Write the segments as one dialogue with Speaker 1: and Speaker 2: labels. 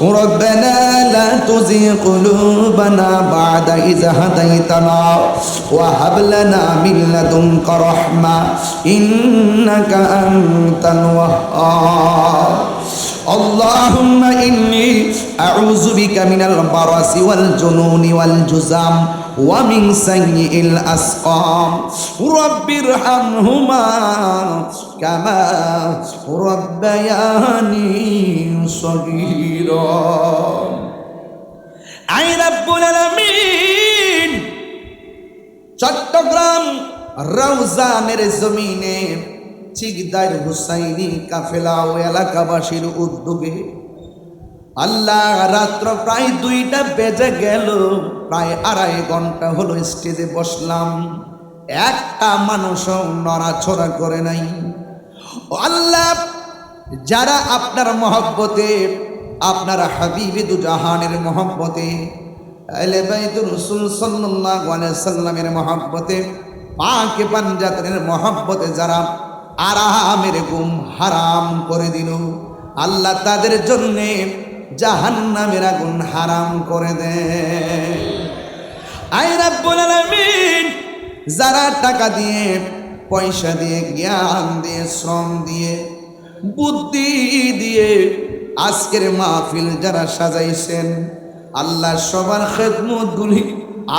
Speaker 1: ربنا لا تزغ قلوبنا بعد إذ هديتنا وهب لنا من لدنك رحمة إنك أنت الوهاب اللهم إني أعوذ بك من البرص والجنون والجزام ওয়ামিং সাইয়িল আসকাম রব্বির হামহুমা কামা রব্বায়ানি সগীরা। আই রাব্বুল আলামিন, চট্টগ্রাম রওজানের জমিনে চিগদার হুসাইনি কাফেলা ও এলাকাবাসীর উদ্যোগে আল্লাহ রাত্র প্রায় দুইটা বেজে গেল। প্রায় আড়াই ঘণ্টা হলো স্টেজে বসলাম। একটা মানুষও নড়াছড়া করে নাই। আল্লাহ, যারা আপনার মহব্বতে, আপনার হাবিবে দু জাহানের মহব্বতে আলে বাইতুর রসুল সাল্লামের মহব্বতে, পাকে পাঞ্জাতের মহব্বতে যারা আরামের ঘুম হারাম করে দিল, আল্লাহ তাদের জন্যে জাহান্নামের আগুন হারাম করে দেয় যারা টাকা দিয়ে, পয়সা দিয়ে, জ্ঞান দিয়ে, শ্রম দিয়ে, বুদ্ধি দিয়ে আজকের মাহফিল যারা সাজাইছেন, আল্লাহ সবার খেদমতগুলি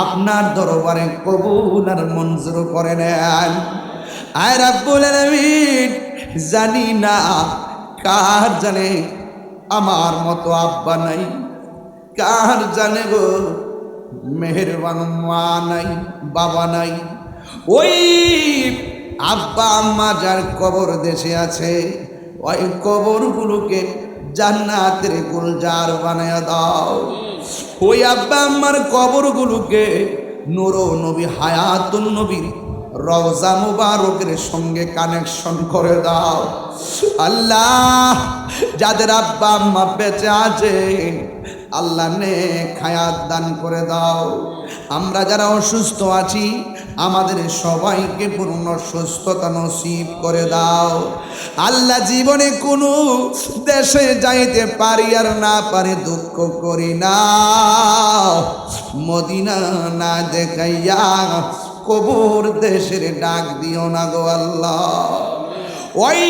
Speaker 1: আপনার দরবারে কবুল আর মঞ্জুর করে নেন। আয় রাব্বুল আলামিন, জানি না কার জানে আমার মতো আব্বা নাই। কার জানে গো? মেহেরবান মা নাই, বাবা নাই। ওই আব্বা আম্মা যার কবর দেশে আছে, ওই কবরগুলোকে জান্নাতের গুলজার বানায় দাও। ওই আব্বা আম্মার কবরগুলোকে নুর নবী, হায়াতুন নবীর রওজা মুবারকের সঙ্গে কানেকশন করে দাও। আল্লাহ, যাদের আব্বা আম্মা বেঁচে আছে, আল্লাহ নে খায়াত দান করে দাও। আমরা যারা অসুস্থ আছি, আমাদের সবাইকে পূর্ণ সুস্থতা নসিব করে দাও। আল্লাহ জীবনে কোনো দেশে যাইতে পারি আর না পারে দুঃখ করি না। মদিনা না দেখাইয়া কবর দেশের ডাক দিও না গো আল্লাহ। ওই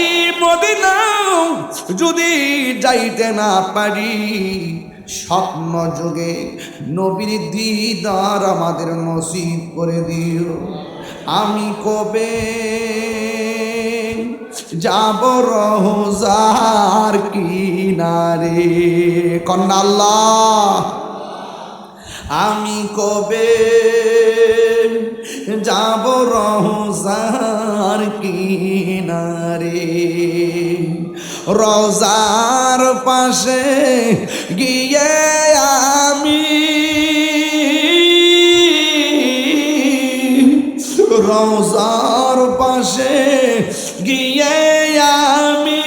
Speaker 1: মদিনা যদি যাইতে না পারি, স্বপ্ন যুগে নবীর দিদার আমাদের নসিব করে দিও। আমি কবে যাব রহজার কিনারে? কন্যা আল্লাহ, আমি কবে যাব রোজার কিনারে। রোজার পাশে গিয়ে আমি রোজার পাশে গিয়ে আমি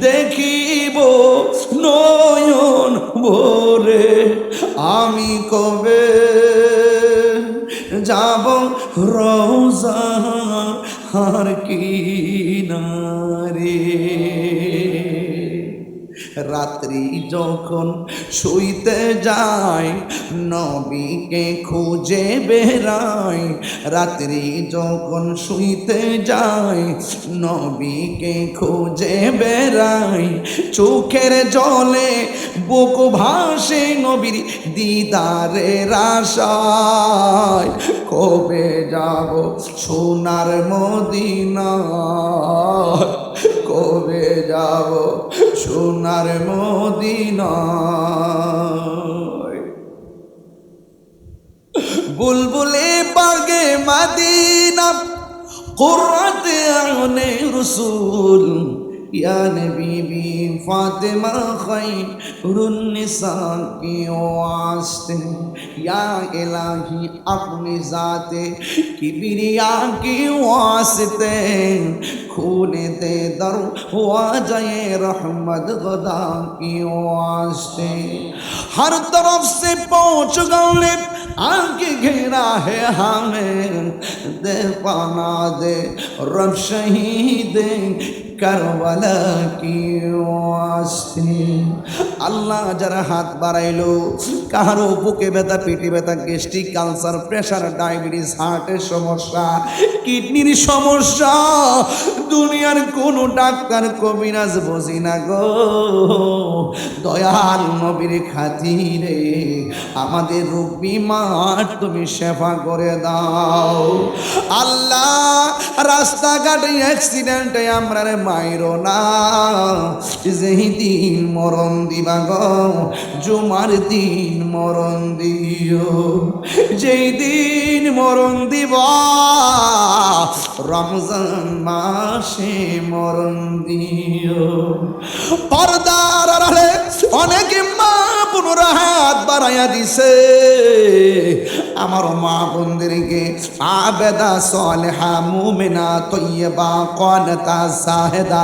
Speaker 1: দেখিব রোজা হার কিনারে রাত্রি যখন শুইতে যায়, নবীকে খুঁজে বেড়ায়। রাত্রি যখন শুইতে যায়, নবীকে খুঁজে বেড়ায়। চোখের জলে বুক ভাসে নবীর দিদারের আশায়। কবে যাব সোনার মদিনা কবে যাব সোনার মদিনা। বুলবুলে বাগে মাদিনা কোরআনে আনে রসুল। या नबी बी फातिमा खैरुन्निसा की वास्ते या इलाही अपनी जाते किबरिया की वास्ते, खूने दे दर हुआ जाए रहमत खुदा की वास्ते हर तरफ़ से पहुँच गए आगे घेरा है हमें, दे पाना दे, रब शहीद কারবালা কি আসতে আল্লাহ যারা হাত বাড়াইলো, কাহারো বুকে ব্যথা, পেটে ব্যথা, গ্যাস্ট্রিক ক্যান্সার প্রেশার, ডায়াবেটিস, হার্টের সমস্যা, কিডনির সমস্যা, দুনিয়ার কোনো ডাক্তার কবিরাজ বসি না গো। দয়াল নবীর খাতিরে আমাদের রোগ বিমার তুমি সেবা করে দাও। আল্লাহ, রাস্তাঘাটে অ্যাক্সিডেন্টে আমরা রে মাইরো না। যেই দিন মরণ দিবা গো, জুমার দিন মরণ দিও। যেই দিন মরণ দিবা, রমজান মাসে মরণ দিও। পর্দার অনেক মা পুনরা হাত বাড়াইয়া দিছে। আমার মা বোনদেরকে, আবেদা সলেহা মুমিনা তৈয়বা কনতা সাহেদা,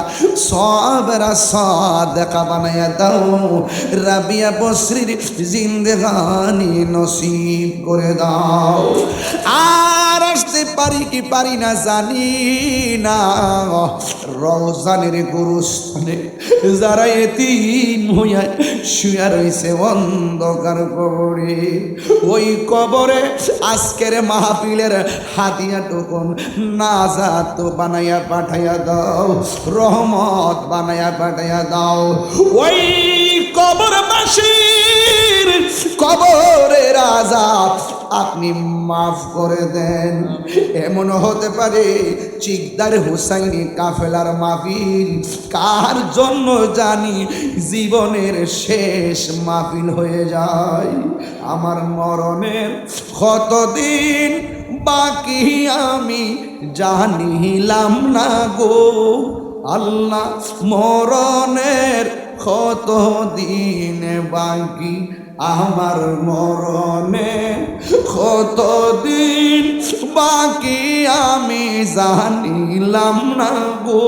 Speaker 1: সবরা সাদেকা বানাইয়া দাও রাবিয়া বসরির জিন্দেগানি নসিব করে দাও। আর আসতে পারি কি পারি না জানি না। রওজানের গুরুস্থানে যারা এতিম হইয়া শুয়া রয়েছে অন্ধকার কবরে, ওই কবরে আজকের মাহফিলের হাতিয়া টুকুন নাজাত বানাইয়া পাঠাইয়া দাও, রহমত বানাইয়া পাঠাইয়া দাও। ওই কবর বাসির কবরে রাজা আপনি মাফ করে দেন। এমন হতে পারে চিকদার হুসাইনি কাফেলার মাহফিল, কার জন্য জানি জীবনের শেষ মাহফিল হয়ে যায়। আমার মরণের কতদিন বাকি আমি জানিলাম না গো। আল্লাহ মরণের কত দিন বাকি আমার মরণে কত দিন বাকি আমি জানিলাম না গো।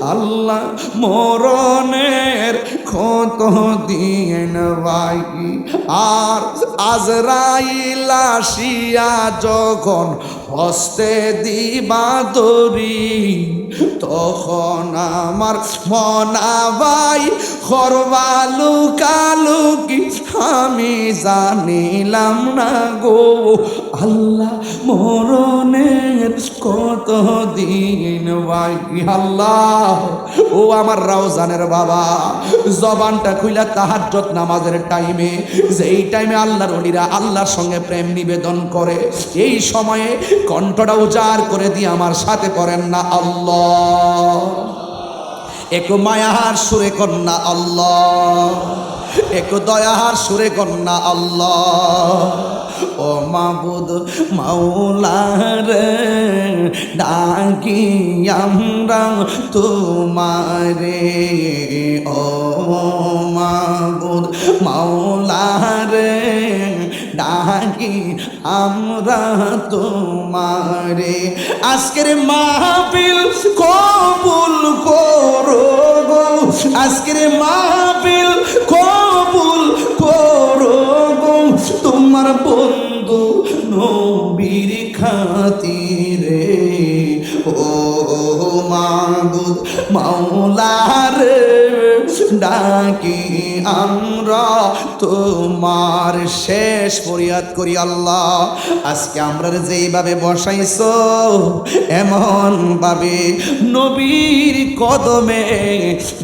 Speaker 1: আল্লাহ মরণের কত দিন বাকি? আর আজরাইল আসিয়া যখন হস্তে দিবা দরি তখন আমার মনাবাই খরবালু কালুকি আমি জানিলাম না গো আল্লাহ, মরণের কত দিন বাকি আল্লাহ, ও আমার রাউজানের বাবা, জবানটা খুইলা তাহাজ্জত নামাজের টাইমে, যেই টাইমে আল্লাহর অলিরা আল্লাহর সঙ্গে প্রেম নিবেদন করে, এই সময়ে কণ্ঠটা উজাড় করে দিয়ে আমার সাথে পড়েন না আল্লাহ। একটু মায়ার সুরে কন্যা আল্লাহ। একটু দয়ার সুরে কন্যা আল্লাহ। ও মাবুদ মাওলার ডাকি আমরা তোমারে। ও মাবুদ মাওলারে ডাকি আমরা তোমারে। আজকের মাহফিল কবুল করো তোমার শেষ ফরিয়াদ করি আল্লাহ। আজকে আমরা যেইভাবে বসাইছ এমন ভাবে নবীর কদমে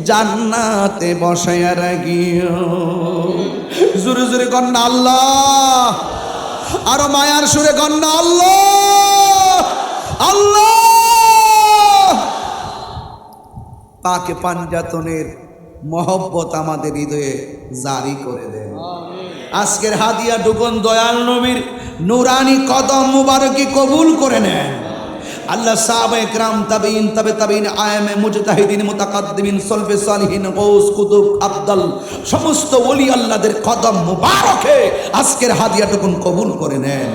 Speaker 1: জান্নাতে বসাইয়া রাখিও। জোরে জোরে কন্যা আল্লাহ। আরও মায়ার সুরে কন্যা আল্লাহ। আল্লাহ। তাকে পাঞ্জাতনের মহব্বত আমাদের হৃদয়ে জারি করে দেন আজকের হাদিয়া ডুকন দয়াল নবীর নুরানি কদম মুবারকি কবুল করে নেন। আল্লাহ সাহাবা একরাম তাবিন তবে তাবিন আয়ামে মুজতাহিদিন, মুতাকাদ্দিমিন, সলফে সালিহিন, গৌস, কুতুব আব্দাল সমস্ত ওলি আল্লাহদের কদম মুবারকে আজকের হাদিয়াটুকুন কবুল করে নেন।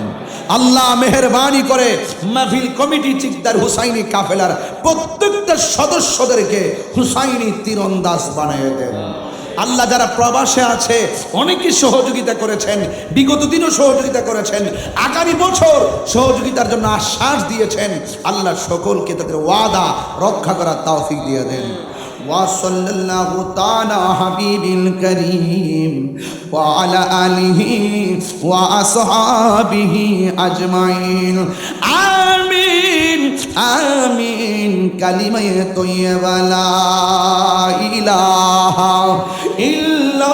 Speaker 1: আল্লাহ মেহরবানি করে মাহফিল কমিটি চিকদার হুসাইনি কাফেলার প্রত্যেকটা সদস্যদেরকে হুসাইনি তীরন্দাজ বানিয়ে দেন। আল্লাহ যারা প্রবাসে আছে, অনেকে সহযোগিতা করেছেন, বিগত দিনও সহযোগিতা করেছেন, আগামী বছর সহযোগিতার জন্য আশ্বাস দিয়েছেন, আল্লাহ সকলকে তাদের ওয়াদা রক্ষা করার তৌফিক দিয়ে দেন। وصلى الله تعالى حبيب الكريم وعلى آله وأصحابه أجمعين. آمين آمين. كلمة طيبة لا إله إلا